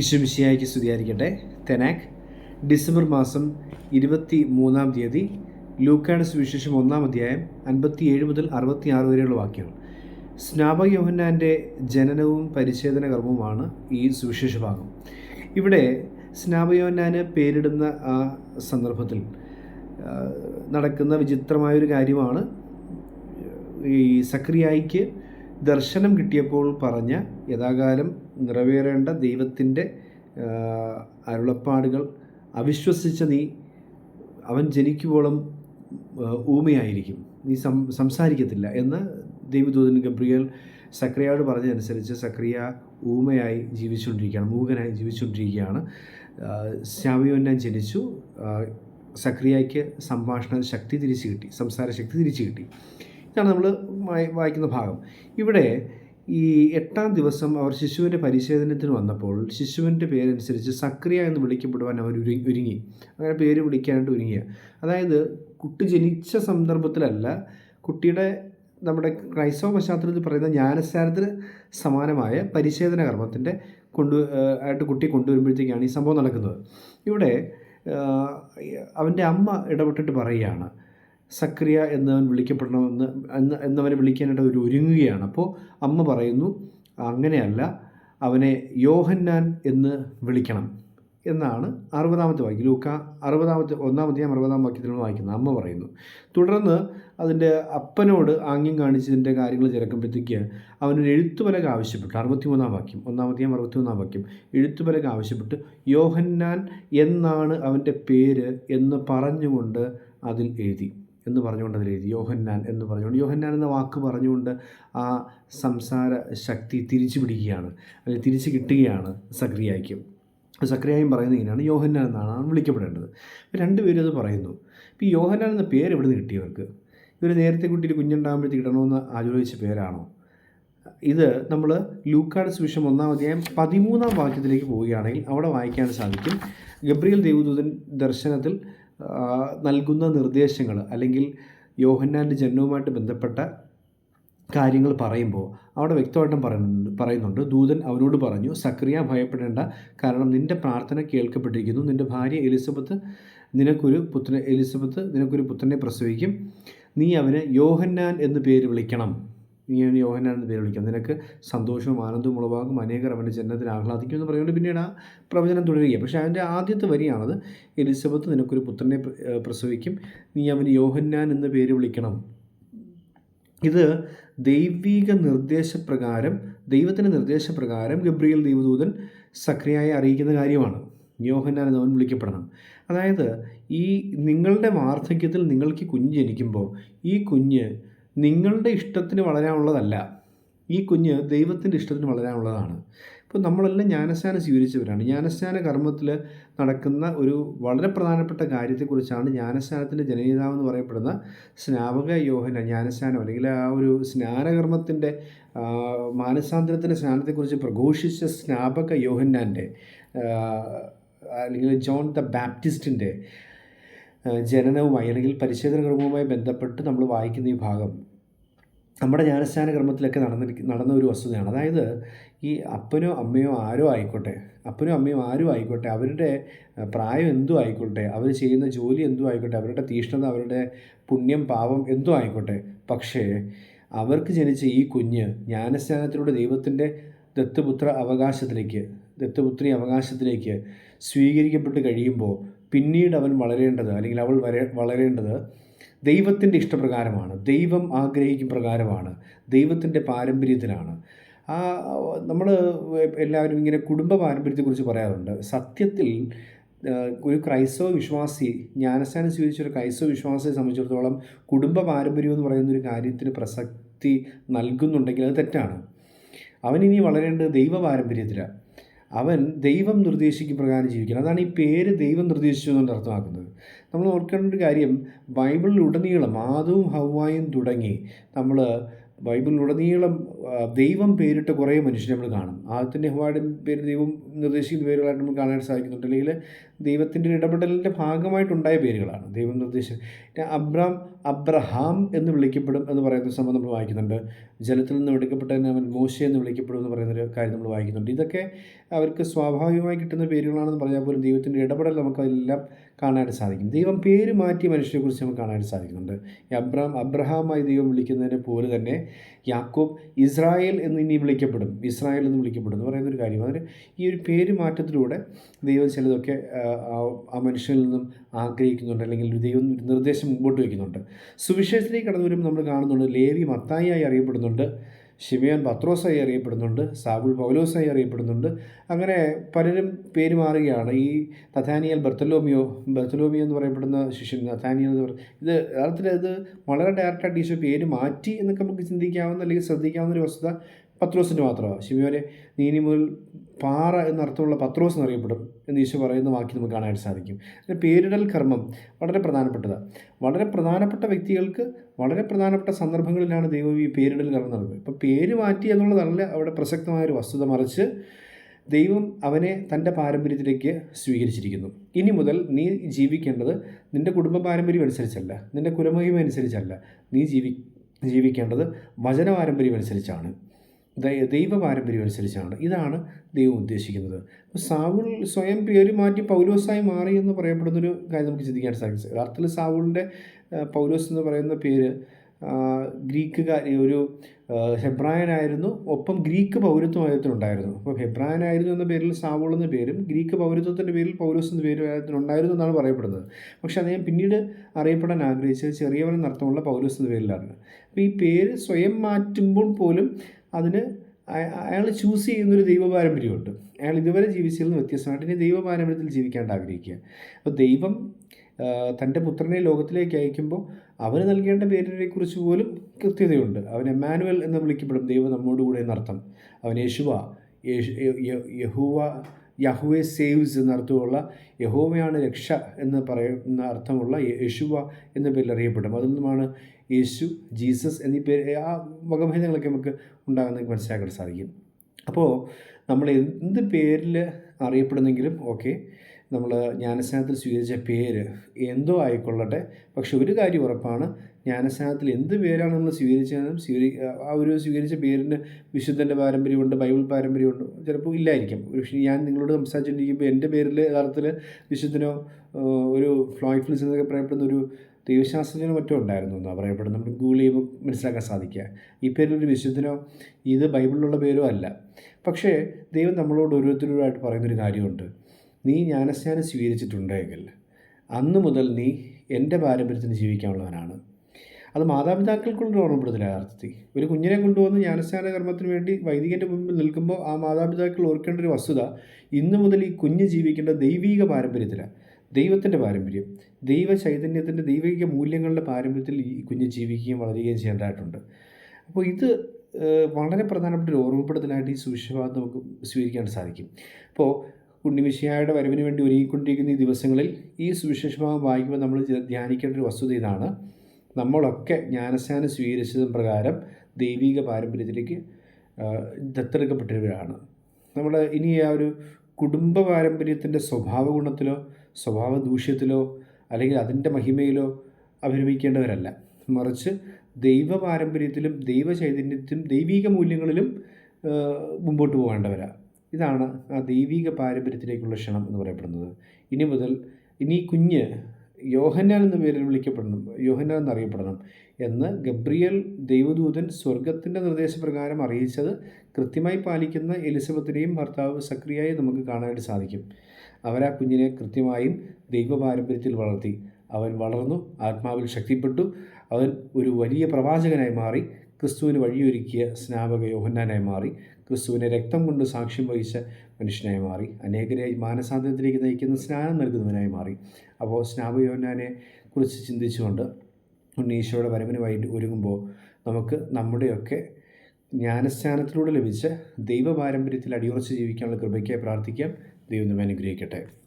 ഈശ്വമിശിയായിക്ക് സ്തുതിയായിരിക്കട്ടെ. തെനാക് ഡിസംബർ മാസം ഇരുപത്തി മൂന്നാം തീയതി ലൂക്കാട് സുവിശേഷം ഒന്നാം അധ്യായം അൻപത്തിയേഴ് മുതൽ അറുപത്തിയാറ് വരെയുള്ള വാക്യങ്ങൾ. സ്നാപക യോഹന്നാന്റെ ജനനവും പരിച്ഛേദന കർമ്മവുമാണ് ഈ സുവിശേഷ ഭാഗം. ഇവിടെ സ്നാപയോഹന്നാന് പേരിടുന്ന ആ സന്ദർഭത്തിൽ നടക്കുന്ന വിചിത്രമായൊരു കാര്യമാണ് ഈ സക്രിയായിക്ക് ദർശനം കിട്ടിയപ്പോൾ പറഞ്ഞ യഥാകാലം നിറവേറേണ്ട ദൈവത്തിന്റെ അരുളപ്പാടുകൾ അവിശ്വസിച്ച നീ അവൻ ജനിക്കുവോളം ഊമയായിരിക്കും. നീ സം സംസാരിക്കത്തില്ല എന്ന് ദൈവദൂതൻ ഗബ്രിയേൽ സക്രിയയോട് പറഞ്ഞതനുസരിച്ച് സക്രിയ ഊമയായി ജീവിച്ചുകൊണ്ടിരിക്കുകയാണ് മൂകനായി ജീവിച്ചുകൊണ്ടിരിക്കുകയാണ്. ശ്യാമിയോന്നാൻ ജനിച്ചു. സക്രിയയ്ക്ക് സംഭാഷണ ശക്തി തിരിച്ചു കിട്ടി സംസാര ശക്തി തിരിച്ചു കിട്ടി. ഇതാണ് നമ്മൾ വായിക്കുന്ന ഭാഗം. ഇവിടെ ഈ എട്ടാം ദിവസം അവർ ശിശുവിന്റെ പരിശോധനത്തിന് വന്നപ്പോൾ ശിശുവിന്റെ പേരനുസരിച്ച് സക്രിയ എന്ന് വിളിക്കപ്പെടുവാൻ അവർ ഒരുങ്ങി അങ്ങനെ പേര് വിളിക്കാനായിട്ട് ഒരുങ്ങിയ. അതായത് കുട്ടി ജനിച്ച സന്ദർഭത്തിലല്ല കുട്ടിയുടെ നമ്മുടെ ക്രൈസ്തവ പശ്ചാത്തലത്തിൽ പറയുന്ന ജ്ഞാനസ്ഥാനത്തിന് സമാനമായ പരിശോധന കർമ്മത്തിന്റെ കൊണ്ടു ആയിട്ട് കുട്ടി കൊണ്ടുവരുമ്പോഴത്തേക്കാണ് ഈ സംഭവം നടക്കുന്നത്. ഇവിടെ അവന്റെ അമ്മ ഇടപെട്ടിട്ട് പറയുകയാണ് സക്രിയ എന്നവൻ വിളിക്കപ്പെടണമെന്ന് എന്ന് എന്നവനെ വിളിക്കാനായിട്ട് അവർ ഒരുങ്ങുകയാണ്. അപ്പോൾ അമ്മ പറയുന്നു അങ്ങനെയല്ല അവനെ യോഹന്നാൻ എന്ന് വിളിക്കണം. എന്നാണ് അറുപതാമത്തെ വാക്യം. ലൂക്ക അറുപതാമത്തെ ഒന്നാമത്തെയും അറുപതാം വാക്യത്തിലാണ് വായിക്കുന്നത് അമ്മ പറയുന്നു തുടർന്ന് അതിന്റെ അപ്പനോട് ആംഗ്യം കാണിച്ചതിന്റെ കാര്യങ്ങൾ ചേർക്കുമ്പോഴത്തേക്ക് അവനൊരു എഴുത്തുപലക ആവശ്യപ്പെട്ടു. അറുപത്തിമൂന്നാം വാക്യം ഒന്നാമത്തെയും അറുപത്തിമൂന്നാം വാക്യം. എഴുത്തുപലക ആവശ്യപ്പെട്ട് യോഹന്നാൻ എന്നാണ് അവന്റെ പേര് എന്ന് പറഞ്ഞുകൊണ്ട് അതിൽ എഴുതി. എന്ന് പറഞ്ഞുകൊണ്ട് അതിൽ എഴുതി. യോഹന്നാൻ എന്ന് പറഞ്ഞുകൊണ്ട്. യോഹന്നാൻ എന്ന വാക്ക് പറഞ്ഞുകൊണ്ട് ആ സംസാര ശക്തി തിരിച്ചു പിടിക്കുകയാണ്. അല്ലെങ്കിൽ തിരിച്ചു കിട്ടുകയാണ് സക്രിയായിക്കും. സക്രിയായും പറയുന്നത് ഇങ്ങനെയാണ്. യോഹന്നാൻ എന്നാണ് വിളിക്കപ്പെടേണ്ടത്. ഇപ്പം രണ്ടുപേരും അത് പറയുന്നു. ഇപ്പോൾ ഈ യോഹന്നാൻ എന്ന പേര് എവിടെ നിന്ന് കിട്ടിയവർക്ക്? ഇവർ നേരത്തെ കുട്ടിയിൽ കുഞ്ഞുണ്ടാകുമ്പോഴത്തേക്ക് കിട്ടണമെന്ന് ആലോചിച്ച പേരാണോ? ഇത് നമ്മൾ ലൂക്കാട് സുവിഷം ഒന്നാം അധ്യായം പതിമൂന്നാം വാക്യത്തിലേക്ക് പോവുകയാണെങ്കിൽ അവിടെ വായിക്കാൻ സാധിക്കും. ഗബ്രിയൽ ദേവദൂതൻ ദർശനത്തിൽ നൽകുന്ന നിർദ്ദേശങ്ങൾ അല്ലെങ്കിൽ യോഹന്നാന്റെ ജന്മവുമായിട്ട് ബന്ധപ്പെട്ട കാര്യങ്ങൾ പറയുമ്പോൾ അവിടെ വ്യക്തമായിട്ടും പറയുന്നുണ്ട് പറയുന്നുണ്ട്. ദൂതൻ അവനോട് പറഞ്ഞു സക്രിയ ഭയപ്പെടേണ്ട. കാരണം നിന്റെ പ്രാർത്ഥന കേൾക്കപ്പെട്ടിരിക്കുന്നു. നിന്റെ ഭാര്യ എലിസബത്ത് നിനക്കൊരു പുത്രനെ എലിസബത്ത് നിനക്കൊരു പുത്രനെ പ്രസവിക്കും. നീ അവനെ യോഹന്നാൻ എന്ന് പേര് വിളിക്കണം. നീ അവന് യോഹനാണെന്ന് പേര് വിളിക്കാം. നിനക്ക് സന്തോഷവും ആനന്ദവും ഉളവാകും. അനേകർ അവന്റെ ജനനത്തിൽ ആഹ്ലാദിക്കും എന്ന് പറയുന്നത് പിന്നീട് ആ പ്രവചനം തുടരുകയാണ്. പക്ഷേ അതിന്റെ ആദ്യത്തെ വരിയാണത്. എലിസബത്ത് നിനക്കൊരു പുത്രനെ പ്രസവിക്കും. നീ അവന് യോഹന്നാൻ എന്ന് പേര് വിളിക്കണം. ഇത് ദൈവിക നിർദ്ദേശപ്രകാരം ദൈവത്തിന്റെ നിർദ്ദേശപ്രകാരം ഗബ്രിയൽ ദൈവദൂതൻ സക്രിയായി അറിയിക്കുന്ന കാര്യമാണ്. യോഹന്നാൻ എന്നവൻ വിളിക്കപ്പെടണം. അതായത് ഈ നിങ്ങളുടെ വാർദ്ധക്യത്തിൽ നിങ്ങൾക്ക് കുഞ്ഞ് ജനിക്കുമ്പോൾ ഈ കുഞ്ഞ് നിങ്ങളുടെ ഇഷ്ടത്തിന് വളരാനുള്ളതല്ല. ഈ കുഞ്ഞ് ദൈവത്തിന്റെ ഇഷ്ടത്തിന് വളരാനുള്ളതാണ്. ഇപ്പോൾ നമ്മളെല്ലാം ജ്ഞാനസ്നാനം സ്വീകരിച്ചവരാണ്. ജ്ഞാനസ്നാന കർമ്മത്തിൽ നടക്കുന്ന ഒരു വളരെ പ്രധാനപ്പെട്ട കാര്യത്തെക്കുറിച്ചാണ് ജ്ഞാനസ്നാനത്തിന്റെ ജനനേതാവെന്ന് പറയപ്പെടുന്ന സ്നാപക യോഹന ജ്ഞാനസ്നാനം അല്ലെങ്കിൽ ആ ഒരു സ്നാനകർമ്മത്തിന്റെ മാനസാന്തരത്തിന്റെ സ്നാനത്തെക്കുറിച്ച് പ്രഘോഷിച്ച സ്നാപക യോഹന്നാന്റെ അല്ലെങ്കിൽ ജോൺ ദ ബാപ്റ്റിസ്റ്റിന്റെ ജനനവുമായി അല്ലെങ്കിൽ പരിശോധന ക്രമവുമായി ബന്ധപ്പെട്ട് നമ്മൾ വായിക്കുന്ന ഈ ഭാഗം നമ്മുടെ ജ്ഞാനസ്ഥാന ക്രമത്തിലൊക്കെ നടന്നിരിക്കുന്ന നടന്ന ഒരു വസ്തുതയാണ്. അതായത് ഈ അപ്പനോ അമ്മയോ ആരോ ആയിക്കോട്ടെ അപ്പനോ അമ്മയോ ആരും ആയിക്കോട്ടെ അവരുടെ പ്രായം എന്തോ ആയിക്കോട്ടെ അവർ ചെയ്യുന്ന ജോലി എന്തോ ആയിക്കോട്ടെ അവരുടെ തീഷ്ണത അവരുടെ പുണ്യം പാപം എന്തോ ആയിക്കോട്ടെ പക്ഷേ അവർക്ക് ജനിച്ച ഈ കുഞ്ഞ് ജ്ഞാനസ്ഥാനത്തിലൂടെ ദൈവത്തിന്റെ ദത്തുപുത്ര അവകാശത്തിലേക്ക് ദത്തുപുത്രി അവകാശത്തിലേക്ക് സ്വീകരിക്കപ്പെട്ട് കഴിയുമ്പോൾ പിന്നീട് അവൻ വളരേണ്ടത് അല്ലെങ്കിൽ അവൾ വര വളരേണ്ടത് ദൈവത്തിന്റെ ഇഷ്ടപ്രകാരമാണ്. ദൈവം ആഗ്രഹിക്കും പ്രകാരമാണ്. ദൈവത്തിന്റെ പാരമ്പര്യത്തിലാണ്. ആ നമ്മൾ എല്ലാവരും ഇങ്ങനെ കുടുംബ പാരമ്പര്യത്തെക്കുറിച്ച് പറയാറുണ്ട്. സത്യത്തിൽ ഒരു ക്രൈസ്തവ വിശ്വാസി ജ്ഞാനസ്ഥാനം സ്വീകരിച്ച ഒരു ക്രൈസ്തവ വിശ്വാസിയെ സംബന്ധിച്ചിടത്തോളം കുടുംബ പാരമ്പര്യം എന്ന് പറയുന്ന ഒരു കാര്യത്തിന് പ്രസക്തി നൽകുന്നുണ്ടെങ്കിൽ അത് തെറ്റാണ്. അവനിനി വളരേണ്ടത് ദൈവ പാരമ്പര്യത്തിലാണ്. അവൻ ദൈവം നിർദ്ദേശിക്കും പ്രകാരം ജീവിക്കണം. അതാണ് ഈ പേര് ദൈവം നിർദ്ദേശിച്ചു എന്നുകൊണ്ട് അർത്ഥമാക്കുന്നത്. നമ്മൾ ഓർക്കേണ്ട ഒരു കാര്യം ബൈബിളിലുടനീളം ആദവും ഹവായും തുടങ്ങി നമ്മൾ ബൈബിളിലുടനീളം ദൈവം പേരിട്ട കുറേ മനുഷ്യരെ നമ്മൾ കാണും. ആദ്യത്തിന്റെ ഹവായുടെ പേര് ദൈവം നിർദ്ദേശിക്കുന്ന പേരുകളായിട്ട് നമുക്ക് കാണാൻ സാധിക്കുന്നുണ്ട്. അല്ലെങ്കിൽ ദൈവത്തിന്റെ ഇടപെടലിന്റെ ഭാഗമായിട്ടുണ്ടായ പേരുകളാണ് ദൈവം നിർദ്ദേശം അബ്രാം അബ്രഹാം എന്ന് വിളിക്കപ്പെടും എന്ന് പറയുന്ന സംഭവം നമ്മൾ വായിക്കുന്നുണ്ട്. ജലത്തിൽ നിന്ന് എടുക്കപ്പെട്ടതിന് അവൻ മോശ എന്ന് വിളിക്കപ്പെടും എന്ന് പറയുന്നൊരു കാര്യം നമ്മൾ വായിക്കുന്നുണ്ട്. ഇതൊക്കെ അവർക്ക് സ്വാഭാവികമായി കിട്ടുന്ന പേരുകളാണെന്ന് പറഞ്ഞാൽ പോലും ദൈവത്തിന്റെ ഇടപെടൽ നമുക്ക് അതിലെല്ലാം കാണാനായിട്ട് സാധിക്കും. ദൈവം പേര് മാറ്റി മനുഷ്യനെക്കുറിച്ച് നമുക്ക് കാണാനായിട്ട് സാധിക്കുന്നുണ്ട്. അബ്രഹാം അബ്രഹാമായി ദൈവം വിളിക്കുന്നതിനെ പോലെ തന്നെ യാക്കോബ് ഇസ്രായേൽ എന്ന് ഇനി വിളിക്കപ്പെടും. ഇസ്രായേൽ എന്ന് വിളിക്കപ്പെടും എന്ന് പറയുന്നൊരു കാര്യം. അതിന് ഈ ഒരു പേര് മാറ്റത്തിലൂടെ ദൈവം ചിലതൊക്കെ ആ മനുഷ്യനിൽ നിന്നും ആഗ്രഹിക്കുന്നുണ്ട് അല്ലെങ്കിൽ ഒരു ദൈവം നിർദ്ദേശം മുമ്പോട്ട് വയ്ക്കുന്നുണ്ട്. സുവിശേഷത്തിലേക്ക് കടന്നു വരുമ്പോൾ നമ്മൾ കാണുന്നുണ്ട് ലേവി മത്തായി അറിയപ്പെടുന്നുണ്ട് ഷിമയോൻ പത്രോസായി അറിയപ്പെടുന്നുണ്ട് സാബുൾ പൗലോസായി അറിയപ്പെടുന്നുണ്ട്. അങ്ങനെ പലരും പേര് മാറുകയാണ്. ഈ നഥാനിയൽ ബർത്തലോമിയോ ബർത്തലോമിയോ എന്ന് പറയപ്പെടുന്ന ശിഷ്യൻ നഥാനിയൽ എന്ന് പറയുന്നത് ഇത് യഥാർത്ഥത്തിൽ ഇത് വളരെ ഡയറക്റ്റായിട്ട് ഈശോ പേര് മാറ്റി എന്നൊക്കെ നമുക്ക് ചിന്തിക്കാവുന്ന അല്ലെങ്കിൽ ശ്രദ്ധിക്കാവുന്ന ഒരു വസ്തുത പത്രോസിന്റെ മാത്രമാണ് ശിമിയോനെ നീനി മുതൽ പാറ എന്നർത്ഥമുള്ള പത്രോസ് എന്നറിയപ്പെടും എന്ന് ഈശോ പറയുന്ന വാക്കി നമുക്ക് കാണാനായിട്ട് സാധിക്കും. പേരിടൽ കർമ്മം വളരെ പ്രധാനപ്പെട്ടതാണ് വളരെ പ്രധാനപ്പെട്ട വ്യക്തികൾക്ക് വളരെ പ്രധാനപ്പെട്ട സന്ദർഭങ്ങളിലാണ് ദൈവം ഈ പേരിടൽ കർമ്മം നടന്നത് ഇപ്പോൾ പേര് മാറ്റി എന്നുള്ളതല്ല അവിടെ പ്രസക്തമായൊരു വസ്തുത മറിച്ച് ദൈവം അവനെ തന്റെ പാരമ്പര്യത്തിലേക്ക് സ്വീകരിച്ചിരിക്കുന്നു. ഇനി മുതൽ നീ ജീവിക്കേണ്ടത് നിന്റെ കുടുംബ പാരമ്പര്യം അനുസരിച്ചല്ല നിന്റെ കുലമഹിമ അനുസരിച്ചല്ല. നീ ജീവി ജീവിക്കേണ്ടത് വചന പാരമ്പര്യം അനുസരിച്ചാണ്. ദൈവ പാരമ്പര്യം അനുസരിച്ചാണ്. ഇതാണ് ദൈവം ഉദ്ദേശിക്കുന്നത്. സാവുൾ സ്വയം പേര് മാറ്റി പൗലോസായി മാറി എന്ന് പറയപ്പെടുന്നൊരു കാര്യം നമുക്ക് ചിന്തിക്കാൻ സാധിക്കും. യഥാർത്ഥത്തിൽ സാവുളിന്റെ പൗലോസ് എന്ന് പറയുന്ന പേര് ഗ്രീക്കുകാർ ഒരു ഹെബ്രായനായിരുന്നു. ഒപ്പം ഗ്രീക്ക് പൗരത്വം അദ്ദേഹത്തിനുണ്ടായിരുന്നു അപ്പോൾ ഹെബ്രായനായിരുന്നു എന്ന പേരിൽ സാവോൾ എന്ന പേരും ഗ്രീക്ക് പൗരത്വത്തിന്റെ പേരിൽ പൗലോസ് എന്ന പേരും അദ്ദേഹത്തിനുണ്ടായിരുന്നു എന്നാണ് പറയപ്പെടുന്നത്. പക്ഷേ അദ്ദേഹം പിന്നീട് അറിയപ്പെടാൻ ആഗ്രഹിച്ചത് ചെറിയവൻ നടത്തമുള്ള പൗലോസ് എന്ന പേരിലാണ്. അപ്പോൾ ഈ പേര് സ്വയം മാറ്റുമ്പോൾ പോലും അതിന് അയാൾ ചൂസ് ചെയ്യുന്നൊരു ദൈവ പാരമ്പര്യമുണ്ട് അയാൾ ഇതുവരെ ജീവിച്ചതിൽ നിന്ന് വ്യത്യസ്തമായിട്ട് ഇനി ദൈവ പാരമ്പര്യത്തിൽ ജീവിക്കാണ്ട് ആഗ്രഹിക്കുക. അപ്പോൾ ദൈവം തന്റെ പുത്രനെ ലോകത്തിലേക്ക് അയക്കുമ്പോൾ അവന് നൽകേണ്ട പേരിനെക്കുറിച്ച് പോലും കൃത്യതയുണ്ട്. അവൻ എമാനുവൽ എന്ന് വിളിക്കപ്പെടും ദൈവം നമ്മോടുകൂടെ എന്നർത്ഥം. അവൻ യേശുവ യഹുവ യഹുവെ സേവ്സ് എന്നർത്ഥമുള്ള യഹോവയാണ് രക്ഷ എന്ന് പറയുന്ന അർത്ഥമുള്ള യേശുവ എന്ന പേരിൽ അറിയപ്പെടും. അതിൽ നിന്നുമാണ് യേശു ജീസസ് എന്നീ പേര് ആ വകഭേദങ്ങളൊക്കെ നമുക്ക് ഉണ്ടാകുന്ന മനസ്സിലാക്കാൻ സാധിക്കും. അപ്പോൾ നമ്മൾ എന്ത് പേരിൽ അറിയപ്പെടുന്നെങ്കിലും ഓക്കെ നമ്മൾ ജ്ഞാനസ്നാനത്തിൽ സ്വീകരിച്ച പേര് എന്തോ ആയിക്കൊള്ളട്ടെ. പക്ഷെ ഒരു കാര്യം ഉറപ്പാണ് ജ്ഞാനസ്നാനത്തിൽ എന്ത് പേരാണ് നമ്മൾ സ്വീകരിച്ചതെന്നും സ്വീകരി ആ ഒരു സ്വീകരിച്ച പേരിന് വിശുദ്ധന്റെ പാരമ്പര്യമുണ്ട് ബൈബിൾ പാരമ്പര്യമുണ്ട് ചിലപ്പോൾ ഇല്ലായിരിക്കും. പക്ഷേ ഞാൻ നിങ്ങളോട് സംസാരിച്ചുകൊണ്ടിരിക്കുമ്പോൾ എന്റെ പേരിൽ യഥാർത്ഥത്തിൽ വിശുദ്ധനോ ഒരു ഫ്ലോയിഡ് ഫിൽസ് എന്നൊക്കെ പറയപ്പെടുന്ന ഒരു ദൈവശാസ്ത്രജ്ഞനോ മറ്റോ ഉണ്ടായിരുന്നു എന്നാണ് പറയപ്പെടുന്നത്. നമുക്ക് ഗൂഗിൾ ചെയ്യുമ്പോൾ മനസ്സിലാക്കാൻ സാധിക്കുക. ഈ പേരിലൊരു വിശുദ്ധനോ ഇത് ബൈബിളിലുള്ള പേരോ അല്ല. പക്ഷേ ദൈവം നമ്മളോട് ഓരോരുത്തരോടായിട്ട് പറയുന്നൊരു കാര്യമുണ്ട്. നീ ജ്ഞാനസ്നാനം സ്വീകരിച്ചിട്ടുണ്ടെങ്കിൽ അന്നു മുതൽ നീ എന്റെ പാരമ്പര്യത്തിന് ജീവിക്കാനുള്ളവനാണ്. അത് മാതാപിതാക്കൾക്കുള്ള ഓർമ്മപ്പെടുത്തില്ല യഥാർത്ഥത്തിൽ. ഒരു കുഞ്ഞിനെ കൊണ്ടുവന്ന് ജ്ഞാനസ്നാന കർമ്മത്തിന് വേണ്ടി വൈദികന്റെ മുമ്പിൽ നിൽക്കുമ്പോൾ ആ മാതാപിതാക്കൾ ഓർക്കേണ്ട ഒരു വസ്തുത ഇന്നു മുതൽ ഈ കുഞ്ഞ് ജീവിക്കേണ്ട ദൈവിക പാരമ്പര്യത്തിലാണ് ദൈവത്തിന്റെ പാരമ്പര്യം. ദൈവ ചൈതന്യത്തിന്റെ ദൈവിക മൂല്യങ്ങളുടെ പാരമ്പര്യത്തിൽ ഈ കുഞ്ഞ് ജീവിക്കുകയും വളരുകയും ചെയ്യേണ്ടതായിട്ടുണ്ട്. അപ്പോൾ ഇത് വളരെ പ്രധാനപ്പെട്ട ഒരു ഓർമ്മപ്പെടുത്തലായിട്ട് ഈ സുവിശ്വാസം നമുക്ക് സ്വീകരിക്കാൻ സാധിക്കും. അപ്പോൾ ഉണ്ണിമിശിയായുടെ വരവിന് വേണ്ടി ഒരുങ്ങിക്കൊണ്ടിരിക്കുന്ന ഈ ദിവസങ്ങളിൽ ഈ സുവിശേഷഭാഗം വായിക്കുമ്പോൾ നമ്മൾ ധ്യാനിക്കേണ്ട ഒരു വസ്തുത ഇതാണ്. നമ്മളൊക്കെ ജ്ഞാനസ്നാനം സ്വീകരിച്ചതും പ്രകാരം ദൈവിക പാരമ്പര്യത്തിലേക്ക് ദത്തെടുക്കപ്പെട്ടവരാണ് നമ്മൾ ഇനി ആ ഒരു കുടുംബ പാരമ്പര്യത്തിന്റെ സ്വഭാവ ഗുണത്തിലോ സ്വഭാവ ദൂഷ്യത്തിലോ അല്ലെങ്കിൽ അതിന്റെ മഹിമയിലോ അഭിരമിക്കേണ്ടവരല്ല. മറിച്ച് ദൈവ പാരമ്പര്യത്തിലും ദൈവ ചൈതന്യത്തിലും ദൈവിക മൂല്യങ്ങളിലും മുമ്പോട്ട് പോകേണ്ടവരാണ് ഇതാണ് ആ ദൈവിക പാരമ്പര്യത്തിലേക്കുള്ള ക്ഷണം എന്ന് പറയപ്പെടുന്നത്. ഇനി മുതൽ ഇനി കുഞ്ഞ് യോഹന്നാൻ എന്ന പേരിൽ വിളിക്കപ്പെടണം യോഹന്നാൻ എന്നറിയപ്പെടണം എന്ന് ഗബ്രിയൽ ദൈവദൂതൻ സ്വർഗത്തിന്റെ നിർദ്ദേശപ്രകാരം അറിയിച്ചത് കൃത്യമായി പാലിക്കുന്ന എലിസബത്തിനെയും ഭർത്താവ് സക്രിയായി നമുക്ക് കാണാനായിട്ട് സാധിക്കും. അവരാ കുഞ്ഞിനെ കൃത്യമായും ദൈവ പാരമ്പര്യത്തിൽ വളർത്തി. അവൻ വളർന്നു ആത്മാവിൽ ശക്തിപ്പെട്ടു. അവൻ ഒരു വലിയ പ്രവാചകനായി മാറി ക്രിസ്തുവിന് വഴിയൊരുക്കിയ സ്നാപക യോഹന്നാനായി മാറി. ക്രിസ്തുവിനെ രക്തം കൊണ്ട് സാക്ഷ്യം വഹിച്ച മനുഷ്യനായി മാറി. അനേകരെ മാനസാന്തരത്തിലേക്ക് നയിക്കുന്ന സ്നാനം നൽകുന്നവനായി മാറി. അപ്പോൾ സ്നാപയോനെ കുറിച്ച് ചിന്തിച്ചുകൊണ്ട് ഉണ്ണീശോയുടെ വരവിന് വൈ ഒരുങ്ങുമ്പോൾ നമുക്ക് നമ്മുടെയൊക്കെ ജ്ഞാനസ്ഥാനത്തിലൂടെ ലഭിച്ച ദൈവ പാരമ്പര്യത്തിൽ അടിയുറച്ച് ജീവിക്കാനുള്ള കൃപയ്ക്കായി പ്രാർത്ഥിക്കാം. ദൈവം നമ്മെ അനുഗ്രഹിക്കട്ടെ.